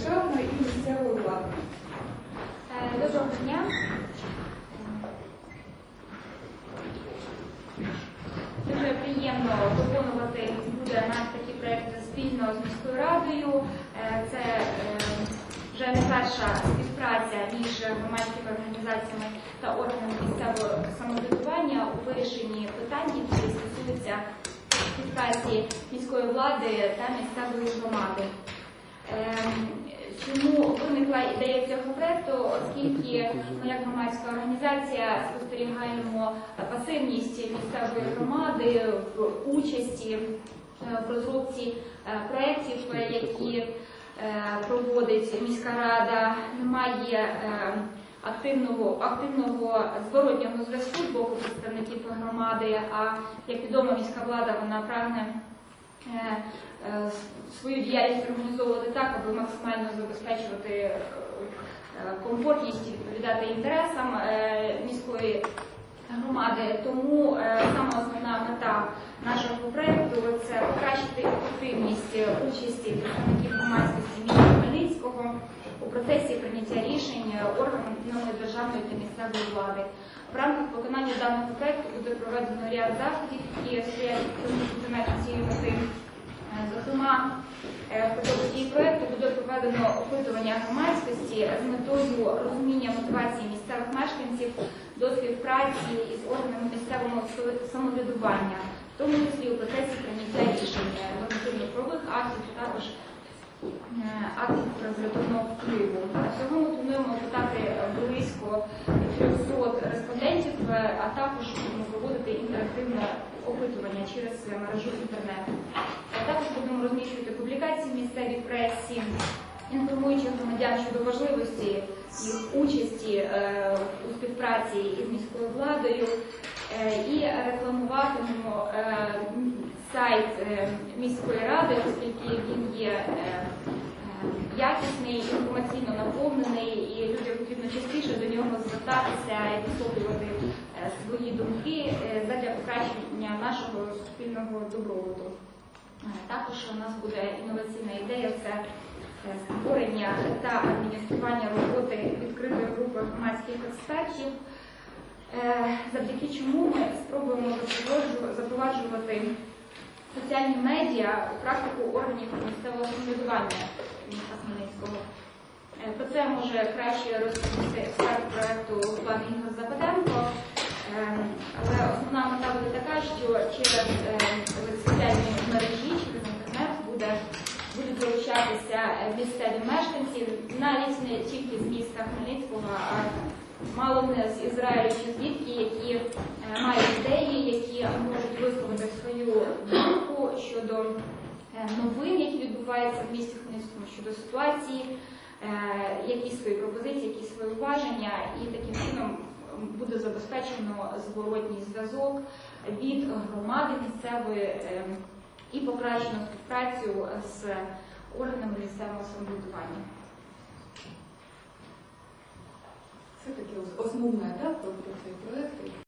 державної і місцевої влади. Е, Доброго дня. Дуже приємно виконувати буде наш такі проекти спільно з міською радою. Е, Це е, вже не перша співпраця між громадськими організаціями та органами місцевого самоврядування у вирішенні питань, які стосуються співпраці міської влади та місцевої громади. Чому виникла ідея цього проекту? Оскільки ми як громадська організація спостерігаємо пасивність місцевої громади в участі е, в розробці е, проєктів, е, які проводить міська рада, немає активного, активного зворотнього зв'язку з боку представників громади. А як відомо, міська влада вона прагне свою діяльність організовувати так, аби максимально забезпечувати е, е, комфортність і відповідати інтересам е, міської громади. Тому е, саме основна мета нашого проєкту це покращити ефективність е, участі представників громадськості міста Хмельницького у процесі прийняття рішень органами державної та місцевої влади. В рамках виконання даного проєкту буде проведено ряд заходів, які стоять цієї мети. Е, Зокрема, е, в ході цієї проєкту буде проведено опитування громадськості з метою розуміння мотивації місцевих мешканців до співпраці із органами місцевого самоврядування, в тому числі у процесі прийняття рішень е, нормативно-правових актів, також е, актів регуляторного впливу. Всього ми плануємо опитати а також будемо проводити інтерактивне опитування через мережу інтернету. Також будемо розміщувати публікації в місцевій пресі, інформуючи громадян щодо важливості їх участі е, у співпраці із міською владою е, і рекламуватимемо е, сайт міської ради, оскільки він є якісний, інформаційно наповнений, і людям потрібно частіше до нього звертатися і висловлювати свої думки е, задля покращення нашого суспільного добробуту. Е, Також у нас буде інноваційна ідея це е, створення та адміністрування роботи відкритої групи громадських експертів, е, завдяки чому ми спробуємо запроваджувати соціальні медіа у практику органів місцевого самоврядування міста Хмельницького. Е, Про це може краще розповісти експерт проекту пан що через е, соціальні мережі, через інтернет буде, будуть залучатися е, місцеві мешканці, навіть не тільки з міста Хмельницького, а мало не з Ізраїлю чи звідки, які е, мають ідеї, які можуть висловити свою думку щодо новин, які відбуваються в місті Хмельницькому, щодо ситуації, якісь свої пропозиції, якісь свої уваження, і таким чином буде забезпечено зворотній зв'язок від громади місцевої е, і покращену співпрацю з органами місцевого самоврядування. Це таке основне, так, про цей проект.